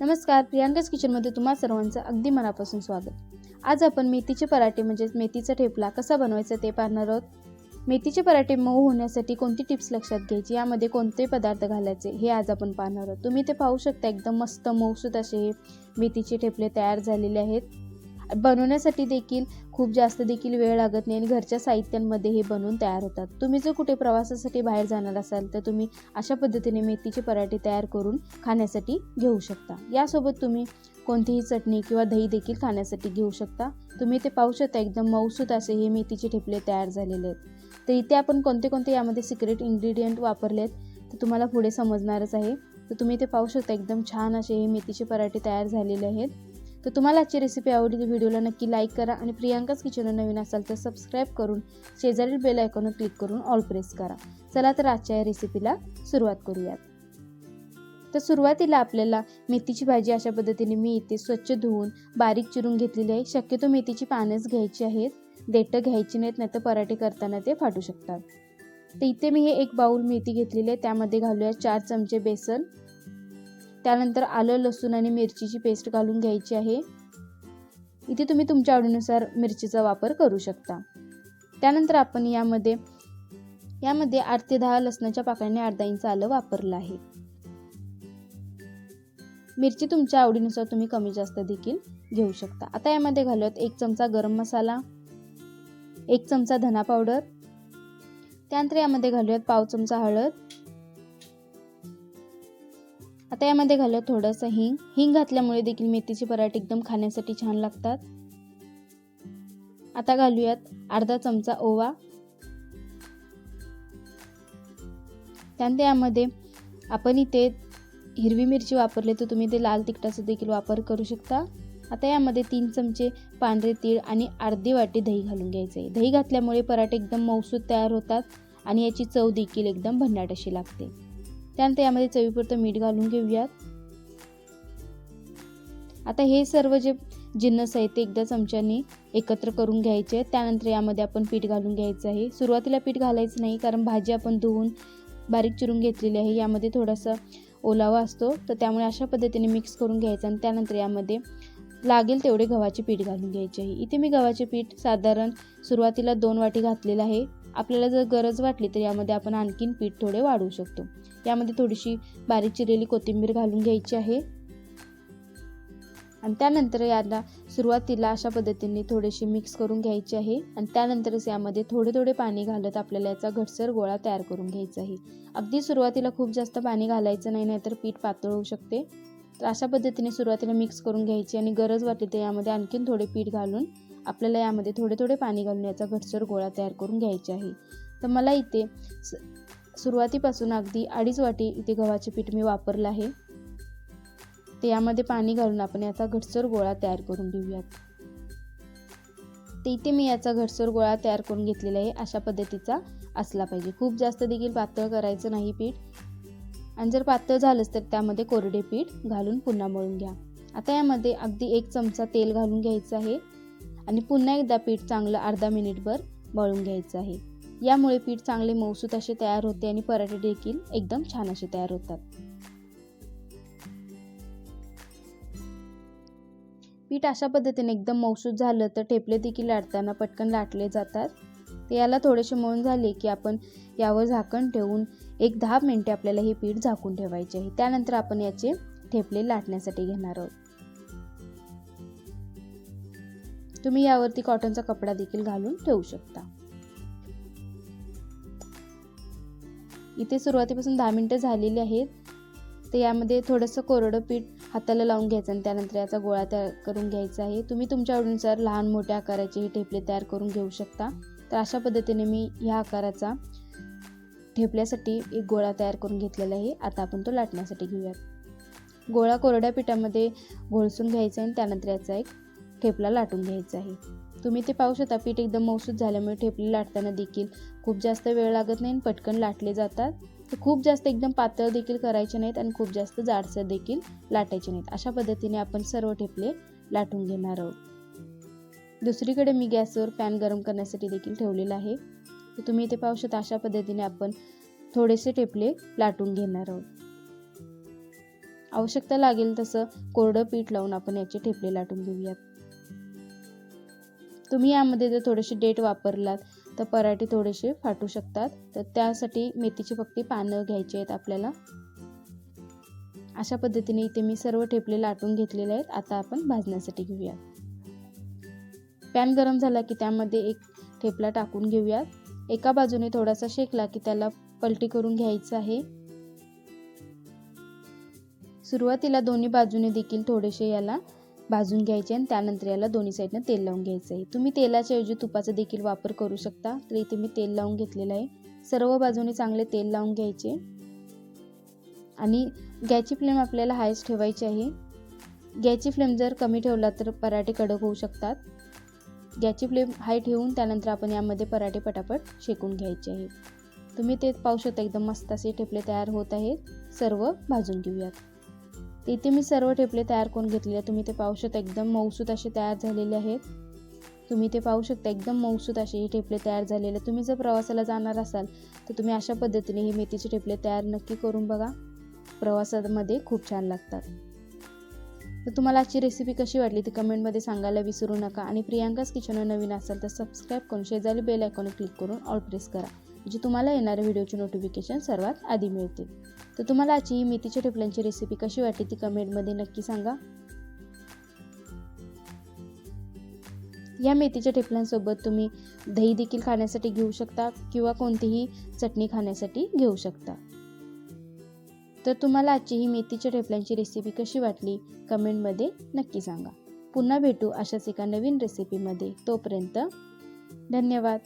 नमस्कार प्रियांकाच किचनमध्ये तुम्हा सर्वांचं अगदी मनापासून स्वागत. आज आपण मेथीचे पराठे म्हणजेच मेथीचा ठेपला कसा बनवायचा ते पाहणार आहोत. मेथीचे पराठे मऊ होण्यासाठी कोणती टिप्स लक्षात घ्यायची? यामध्ये कोणते पदार्थ घालायचे हे आज आपण पाहणार आहोत. तुम्ही ते पाहू शकता एकदम मस्त मऊसूत असे हे मेथीचे ठेपले तयार झालेले आहेत. बनवण्यासाठी देखील खूप जास्त देखील वेळ लागत नाही आणि घरच्या साहित्यांमध्ये हे बनवून तयार होतात. तुम्ही जर कुठे प्रवासासाठी बाहेर जाणार असाल तर तुम्ही अशा पद्धतीने मेथीचे पराठे तयार करून खाण्यासाठी घेऊ शकता. यासोबत तुम्ही कोणतीही चटणी किंवा दही देखील खाण्यासाठी घेऊ शकता. तुम्ही ते पाहू शकता एकदम मऊसूत असे हे मेथीचे ठेपले तयार झालेले आहेत. तर इथे आपण कोणते कोणते यामध्ये सिक्रेट इन्ग्रेडियंट वापरले आहेत तर तुम्हाला पुढे समजणारच आहे. तर तुम्ही ते पाहू शकता एकदम छान असे हे मेथीचे पराठे तयार झालेले आहेत. तर तुम्हाला आजची रेसिपी आवडली तर व्हिडिओला नक्की लाईक करा आणि प्रियांकाच किचन नवीन असाल तर सबस्क्राईब करून शेजारील बेल आयकॉनवर क्लिक करून ऑल प्रेस करा. चला तर आजच्या या रेसिपीला सुरुवात करूयात. तर सुरुवातीला आपल्याला मेथीची भाजी अशा पद्धतीने मी इथे स्वच्छ धुवून बारीक चिरून घेतलेली आहे. शक्यतो मेथीची पानंच घ्यायची आहेत. देठं घ्यायची नाहीत नाही तर पराठे करताना ते फाटू शकतात. तर इथे मी हे एक बाऊल मेथी घेतलेली आहे. त्यामध्ये घालूया चार चमचे बेसन त्यानंतर आलं लसूण आणि मिरचीची पेस्ट घालून घ्यायची आहे. इथे तुम्ही तुमच्या आवडीनुसार मिरचीचा वापर करू शकता. त्यानंतर आपण यामध्ये यामध्ये आठ ते दहा लसणाच्या पाकळ्याने अर्धा इंच आलं वापरलं आहे. मिरची तुमच्या आवडीनुसार तुम्ही कमी जास्त देखील घेऊ शकता. आता यामध्ये घालूयात एक चमचा गरम मसाला एक चमचा धना पावडर. त्यानंतर यामध्ये घालूयात पाव चमचा हळद आता यामध्ये घालत थोडंसं हिंग. हिंग घातल्यामुळे देखील मेथीचे पराठे एकदम खाण्यासाठी छान लागतात. आता घालूयात अर्धा चमचा ओवा. त्यानंतर यामध्ये आपण इथे हिरवी मिरची वापरली तर तुम्ही ते लाल तिखटाचा देखील वापर करू शकता. आता यामध्ये तीन चमचे पांढरे तीळ आणि अर्धी वाटी दही घालून घ्यायचे. आहे दही घातल्यामुळे पराठे एकदम मौसूद तयार होतात आणि याची चव देखील एकदम भन्नाट अशी लागते. त्यानंतर यामध्ये चवीपुरतं मीठ घालून घेऊयात. आता हे सर्व जे जिन्नस आहे ते एकदा चमच्याने एकत्र करून घ्यायचे. त्यानंतर यामध्ये आपण पीठ घालून घ्यायचं आहे. सुरुवातीला पीठ घालायचं नाही कारण भाजी आपण धुवून बारीक चिरून घेतलेली आहे. यामध्ये थोडासा ओलावा असतो तर त्यामुळे अशा पद्धतीने मिक्स करून घ्यायचं आणि त्यानंतर यामध्ये लागेल तेवढे गव्हाचे पीठ घालून घ्यायचे आहे. इथे मी गव्हाचे पीठ साधारण सुरुवातीला दोन वाटी घातलेलं आहे. आपल्याला जर गरज वाटली तर यामध्ये आपण आणखीन पीठ थोडे वाढवू शकतो. यामध्ये थोडीशी बारीक चिरलेली कोथिंबीर घालून घ्यायची आहे. आणि त्यानंतर याला सुरुवातीला अशा पद्धतीने थोडेसे मिक्स करून घ्यायचे आहे. आणि त्यानंतरच यामध्ये थोडे थोडे पाणी घालत आपल्याला याचा घटसर गोळा तयार करून घ्यायचा आहे. अगदी सुरुवातीला खूप जास्त पाणी घालायचं नाही नाहीतर पीठ पातळ होऊ शकते. तर अशा पद्धतीने सुरुवातीला मिक्स करून घ्यायची आणि गरज वाटली तर यामध्ये आणखीन थोडे पीठ घालून आपल्याला यामध्ये थोडे थोडे पाणी घालून याचा घटसर गोळा तयार करून घ्यायचे आहे. तर मला इथे सुरुवातीपासून अगदी अडीच वाटी इथे गव्हाचे पीठ मी वापरलं आहे. ते यामध्ये पाणी घालून आपण याचा घटसर गोळा तयार करून घेऊयात. ते इथे मी याचा घटसर गोळा तयार करून घेतलेला आहे अशा पद्धतीचा असला पाहिजे. खूप जास्त देखील पातळ करायचं नाही पीठ. आणि जर पातळ झालंच तर त्यामध्ये कोरडे पीठ घालून पुन्हा मळून घ्या. आता यामध्ये अगदी एक चमचा तेल घालून घ्यायचं आहे. आणि पुन्हा एकदा पीठ चांगलं अर्धा मिनिटभर मळून घ्यायचं आहे. यामुळे पीठ चांगले मौसूत असे तयार होते आणि पराठे देखील एकदम छान असे तयार होतात. पीठ अशा पद्धतीने एकदम मौसूत झालं तर ठेपले देखील लाटताना पटकन लाटले जातात. ते याला थोडेसे मळून झाले की आपण यावर झाकण ठेवून एक दहा मिनटे आपल्याला हे पीठ झाकून ठेवायचे आहे. त्यानंतर आपण याचे ठेपले लाटण्यासाठी घेणार आहोत. तुम्ही यावरती कॉटनचा कपडा देखील घालून ठेवू शकता. इथे सुरुवातीपासून दहा मिनटं झालेली आहेत. तर यामध्ये थोडंसं कोरडं पीठ हाताला लावून घ्यायचं आणि त्यानंतर याचा गोळा तयार करून घ्यायचा आहे. तुम्ही तुमच्या आवडीनुसार लहान मोठ्या आकाराचे हे ठेपले तयार करून घेऊ शकता. तर अशा पद्धतीने मी ह्या आकाराचा ठेपल्यासाठी एक गोळा तयार करून घेतलेला आहे. आता आपण तो लाटण्यासाठी घेऊयात. गोळा कोरड्या पिठामध्ये घोळसून घ्यायचा आहे आणि त्यानंतर याचा एक ठेपला लाटून घ्यायचा आहे. तुम्ही ते पाहू शकता पीठ एकदम मौसूद झाल्यामुळे ठेपले लाटताना देखील खूप जास्त वेळ लागत नाही आणि पटकन लाटले जातात. तर खूप जास्त एकदम पातळ देखील करायचे नाहीत आणि खूप जास्त जाडसर देखील लाटायचे नाहीत. अशा पद्धतीने आपण सर्व ठेपले लाटून घेणार आहोत. दुसरीकडे मी गॅसवर पॅन गरम करण्यासाठी देखील ठेवलेला आहे. तर तुम्ही इथे पाहू शकता अशा पद्धतीने आपण थोडेसे ठेपले लाटून घेणार आहोत. आवश्यकता लागेल तसं कोरडं पीठ लावून आपण याचे ठेपले लाटून घेऊयात. तुम्ही यामध्ये जर थोडेसे डेट वापरलात तर पराठे थोडेसे फाटू शकतात. तर त्यासाठी मेथीची फक्त पानं घ्यायची आहेत आपल्याला. अशा पद्धतीने इथे मी सर्व ठेपले लाटून घेतलेले आहेत. आता आपण भाजण्यासाठी घेऊयात. पॅन गरम झाला की त्यामध्ये एक ठेपला टाकून घेऊयात. एका बाजूने थोडासा शेकला की त्याला पलटी करून घ्यायचं आहे. सुरुवातीला दोन्ही बाजूने देखील थोडेसे याला भाजून घ्यायचे आणि त्यानंतर याला दोन्ही साईडनं तेल लावून घ्यायचं आहे. तुम्ही तेलाच्या ऐवजी तुपाचा देखील वापर करू शकता. तर इथे मी तेल लावून घेतलेलं आहे. सर्व बाजूने चांगले तेल लावून घ्यायचे. आणि गॅसची फ्लेम आपल्याला हायच ठेवायची आहे. गॅसची फ्लेम जर कमी ठेवला तर पराठे कडक होऊ शकतात. गॅसची फ्लेम हाय ठेवून त्यानंतर आपण यामध्ये पराठे पटापट शेकून घ्यायचे आहे. तुम्ही ते पाहू शकता एकदम मस्त असे ठेपले तयार होत आहेत. सर्व भाजून घेऊयात. इथे मी सर्व ठेपले तयार करून घेतलेले तुम्ही ते पाहू शकता एकदम मऊसूत असे तयार झालेले आहेत. तुम्ही ते पाहू शकता एकदम मऊसूत असे हे ठेपले तयार झालेले तुम्ही जर प्रवासाला जाणार असाल तर तुम्ही अशा पद्धतीने हे मेथीचे ठेपले तयार नक्की करून बघा. प्रवासामध्ये खूप छान लागतात. तर तुम्हाला आजची रेसिपी कशी वाटली ती कमेंटमध्ये सांगायला विसरू नका. आणि प्रियांकाच किचनवर नवीन असाल तर सबस्क्राईब करून शेजारी बेल आयकॉन क्लिक करून ऑल प्रेस करा. म्हणजे तुम्हाला येणाऱ्या व्हिडिओचे नोटिफिकेशन सर्वात आधी मिळतील तर तुम्हाला आजची ही मेथीच्या टिपल्यांची रेसिपी कशी वाटली ती कमेंटमध्ये नक्की सांगा. या मेथीच्या ठेपल्यांसोबत तुम्ही दही देखील खाण्यासाठी घेऊ शकता किंवा कोणतीही चटणी खाण्यासाठी घेऊ शकता. तर तुम्हाला आजची ही मेथीच्या ठेपल्यांची रेसिपी कशी वाटली कमेंटमध्ये नक्की सांगा. पुन्हा भेटू अशाच एका नवीन रेसिपीमध्ये तोपर्यंत धन्यवाद.